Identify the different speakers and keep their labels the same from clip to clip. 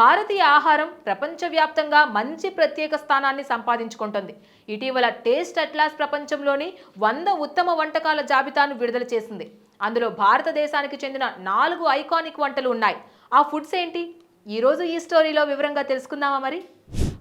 Speaker 1: భారతీయ ఆహారం ప్రపంచవ్యాప్తంగా మంచి ప్రత్యేక స్థానాన్ని సంపాదించుకుంటుంది. ఇటీవల టేస్ట్ అట్లాస్ ప్రపంచంలోని వంద ఉత్తమ వంటకాల జాబితాను విడుదల చేసింది. అందులో భారతదేశానికి చెందిన నాలుగు ఐకానిక్ వంటలు ఉన్నాయి. ఆ ఫుడ్స్ ఏంటి? ఈరోజు ఈ స్టోరీలో వివరంగా తెలుసుకుందామా మరి?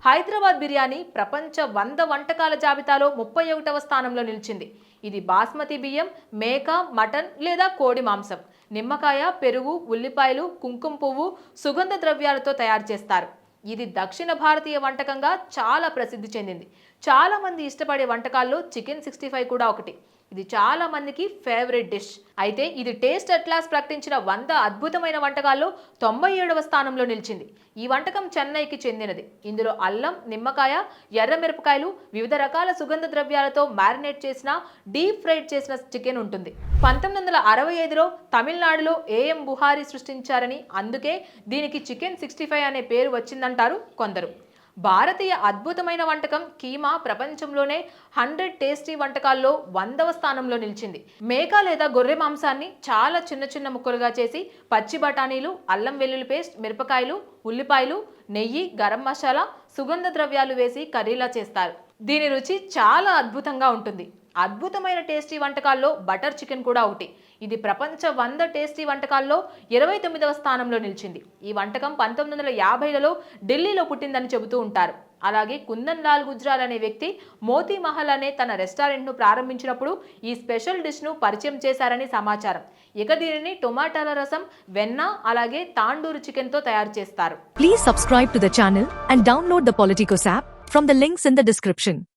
Speaker 1: హైదరాబాద్ బిర్యానీ ప్రపంచ వంద వంటకాల జాబితాలో ముప్పై ఒకటవ స్థానంలో నిలిచింది. ఇది బాస్మతి బియ్యం మేక మటన్ లేదా కోడి మాంసం. నిమ్మకాయ పెరుగు ఉల్లిపాయలు కుంకుమ పువ్వు సుగంధ ద్రవ్యాలతో తయారు చేస్తారు. ఇది దక్షిణ భారతీయ వంటకంగా చాలా ప్రసిద్ధి చెందింది. చాలా మంది ఇష్టపడే వంటకాల్లో చికెన్ సిక్స్టీ ఫైవ్ కూడా ఒకటి. ఇది చాలా మందికి ఫేవరెట్ డిష్ అయితే ఇది టేస్ట్ అట్లాస్ ప్రకటించిన వంద అద్భుతమైన వంటకాల్లో తొంభై ఏడవ స్థానంలో నిలిచింది. ఈ వంటకం చెన్నైకి చెందినది. ఇందులో అల్లం నిమ్మకాయ ఎర్ర మిరపకాయలు వివిధ రకాల సుగంధ ద్రవ్యాలతో మ్యారినేట్ చేసిన డీప్ ఫ్రైడ్ చేసిన చికెన్ ఉంటుంది. పంతొమ్మిది వందల అరవై ఐదులో తమిళనాడులో ఏఎం బుహారీ సృష్టించారని అందుకే దీనికి చికెన్ సిక్స్టీ ఫైవ్ అనే పేరు వచ్చిందంటారు కొందరు. భారతీయ అద్భుతమైన వంటకం కీమా ప్రపంచంలోనే హండ్రెడ్ టేస్టీ వంటకాల్లో వందవ స్థానంలో నిలిచింది. మేక లేదా గొర్రె మాంసాన్ని చాలా చిన్న చిన్న ముక్కలుగా చేసి పచ్చి బఠానీలు అల్లం వెల్లుల్లి పేస్ట్ మిరపకాయలు ఉల్లిపాయలు నెయ్యి గరం మసాలా సుగంధ ద్రవ్యాలు వేసి కర్రీలా చేస్తారు. దీని రుచి చాలా అద్భుతంగా ఉంటుంది. అద్భుతమైన టేస్టీ వంటకాల్లో బటర్ చికెన్ కూడా ఒకటి. ఇది ప్రపంచ వంద టేస్టీ వంటకాల్లో ఇరవై తొమ్మిదవ స్థానంలో నిలిచింది. ఈ వంటకం పంతొమ్మిది వందల యాభైలలో ఢిల్లీలో పుట్టిందని చెబుతూ ఉంటారు. అలాగే కుందన్ లాల్ గుజ్రాల్ అనే వ్యక్తి మోతీ మహల్ అనే తన రెస్టారెంట్ను ప్రారంభించినప్పుడు ఈ స్పెషల్ డిష్ను పరిచయం చేశారని సమాచారం. ఇక దీనిని టొమాటాల రసం వెన్న అలాగే తాండూరు చికెన్తో తయారు చేస్తారు.
Speaker 2: Please subscribe to the channel and download the Politicos app from the links in the description